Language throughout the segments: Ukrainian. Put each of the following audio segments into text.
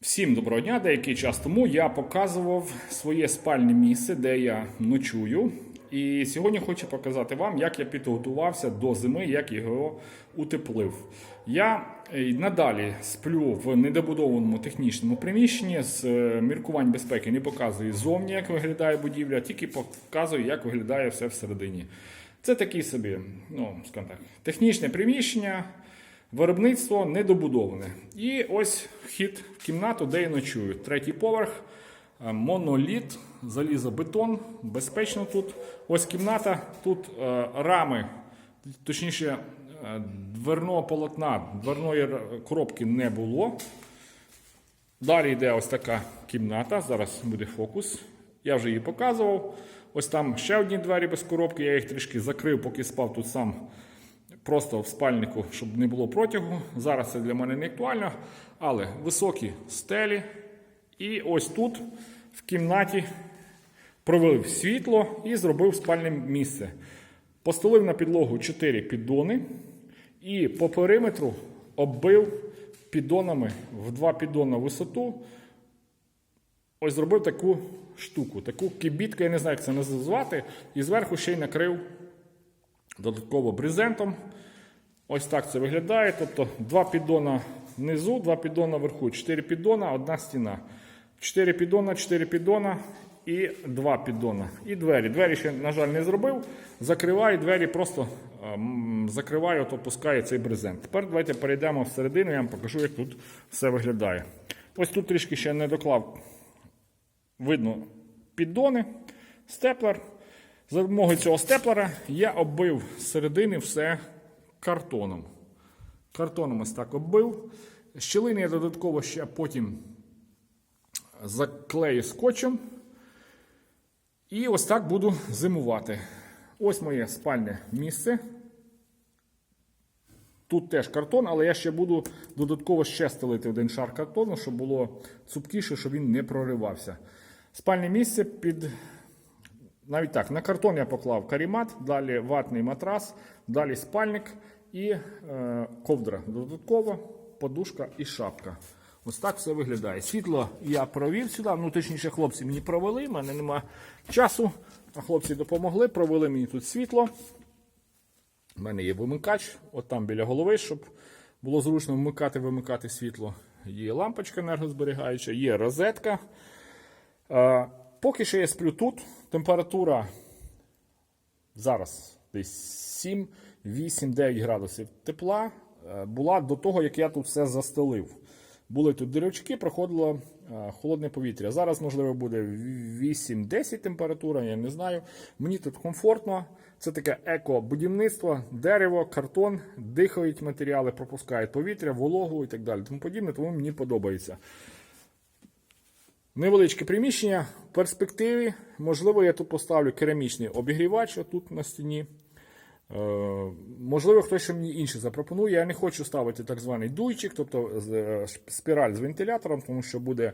Всім доброго дня. Деякий час тому я показував своє спальне місце, де я ночую. І сьогодні хочу показати вам, як я підготувався до зими, як його утеплив. Я е, надалі сплю в недобудованому технічному приміщенні з е, міркувань безпеки. Не показую зовні, як виглядає будівля, тільки показую, як виглядає все всередині. Це такий собі, ну скажімо так, технічне приміщення. Виробництво недобудоване. І ось вхід в кімнату, де я ночую. Третій поверх, е, моноліт, залізобетон, безпечно тут. Ось кімната, тут е, рами, точніше, е, дверного полотна, дверної коробки не було. Далі йде ось така кімната. Зараз буде фокус. Я вже її показував. Ось там ще одні двері без коробки. Я їх трішки закрив, поки спав тут сам просто в спальнику, щоб не було протягу. Зараз це для мене не актуально. Але високі стелі. І ось тут, в кімнаті, провів світло і зробив спальне місце. Постелив на підлогу 4 піддони і по периметру оббив піддонами в 2 піддона висоту. Ось зробив таку штуку, таку кибітку, я не знаю, як це назвати, і зверху ще й накрив додатково брезентом. Ось так це виглядає. Тобто два піддона внизу, два піддона вверху, чотири піддона, одна стіна. Чотири піддона, чотири піддона і два піддона. І двері. Двері ще, на жаль, не зробив. Закриваю двері, просто ем, закриваю, то пускаю цей брезент. Тепер давайте перейдемо всередину, я вам покажу, як тут все виглядає. Ось тут трішки ще не доклав. Видно піддони, степлер. За допомогою цього степлера я оббив з середини все картоном. Картоном ось так оббив. Щілини я додатково ще потім заклею скотчем. І ось так буду зимувати. Ось моє спальне місце. Тут теж картон, але я ще буду додатково ще стелити один шар картону, щоб було цупкіше, щоб він не проривався. Спальне місце під навіть так, на картон я поклав карімат, далі ватний матрас, далі спальник і е, ковдра. Додатково подушка і шапка. Ось так все виглядає. Світло я провів сюди, ну точніше, хлопці мені провели, в мене нема часу, а хлопці допомогли, провели мені тут світло. У мене є вимикач, от там біля голови, щоб було зручно вмикати, вимикати світло. Є лампочка енергозберігаюча, є розетка. Е, Поки що я сплю тут. Температура зараз десь 7, 8, 9 градусів тепла. Е, Була до того, як я тут все застелив. Були тут дирочки, проходило е, холодне повітря. Зараз, можливо, буде 8-10 температура, я не знаю. Мені тут комфортно. Це таке еко-будівництво, дерево, картон, дихають матеріали, пропускають повітря, вологу і так далі. Тому подібне, тому мені подобається. Невеличке приміщення. В перспективі, можливо, я тут поставлю керамічний обігрівач тут на стіні. Е, можливо, хтось ще мені інше запропонує. Я не хочу ставити так званий дуйчик, тобто е, спіраль з вентилятором, тому що буде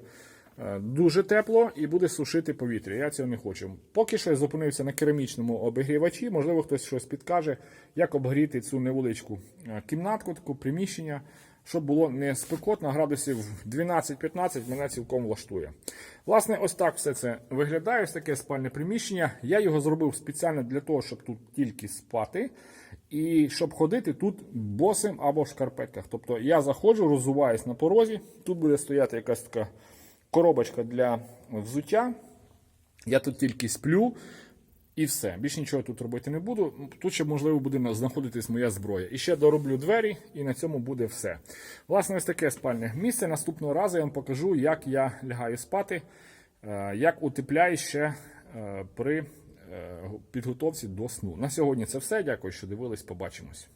е, дуже тепло і буде сушити повітря. Я цього не хочу. Поки що я зупинився на керамічному обігрівачі. Можливо, хтось щось підкаже, як обгріти цю невеличку е, кімнатку, таку приміщення, щоб було не спекотно, градусів 12-15 мене цілком влаштує. Власне, ось так все це виглядає. Ось таке спальне приміщення. Я його зробив спеціально для того, щоб тут тільки спати. І щоб ходити тут босим або в шкарпетках. Тобто я заходжу, роззуваюсь на порозі. Тут буде стояти якась така коробочка для взуття. Я тут тільки сплю і все. Більше нічого тут робити не буду. Тут ще, можливо, буде знаходитись моя зброя. І ще дороблю двері, і на цьому буде все. Власне, ось таке спальне місце. Наступного разу я вам покажу, як я лягаю спати, е, як утепляю ще е, при е, підготовці до сну. На сьогодні це все. Дякую, що дивились. Побачимось.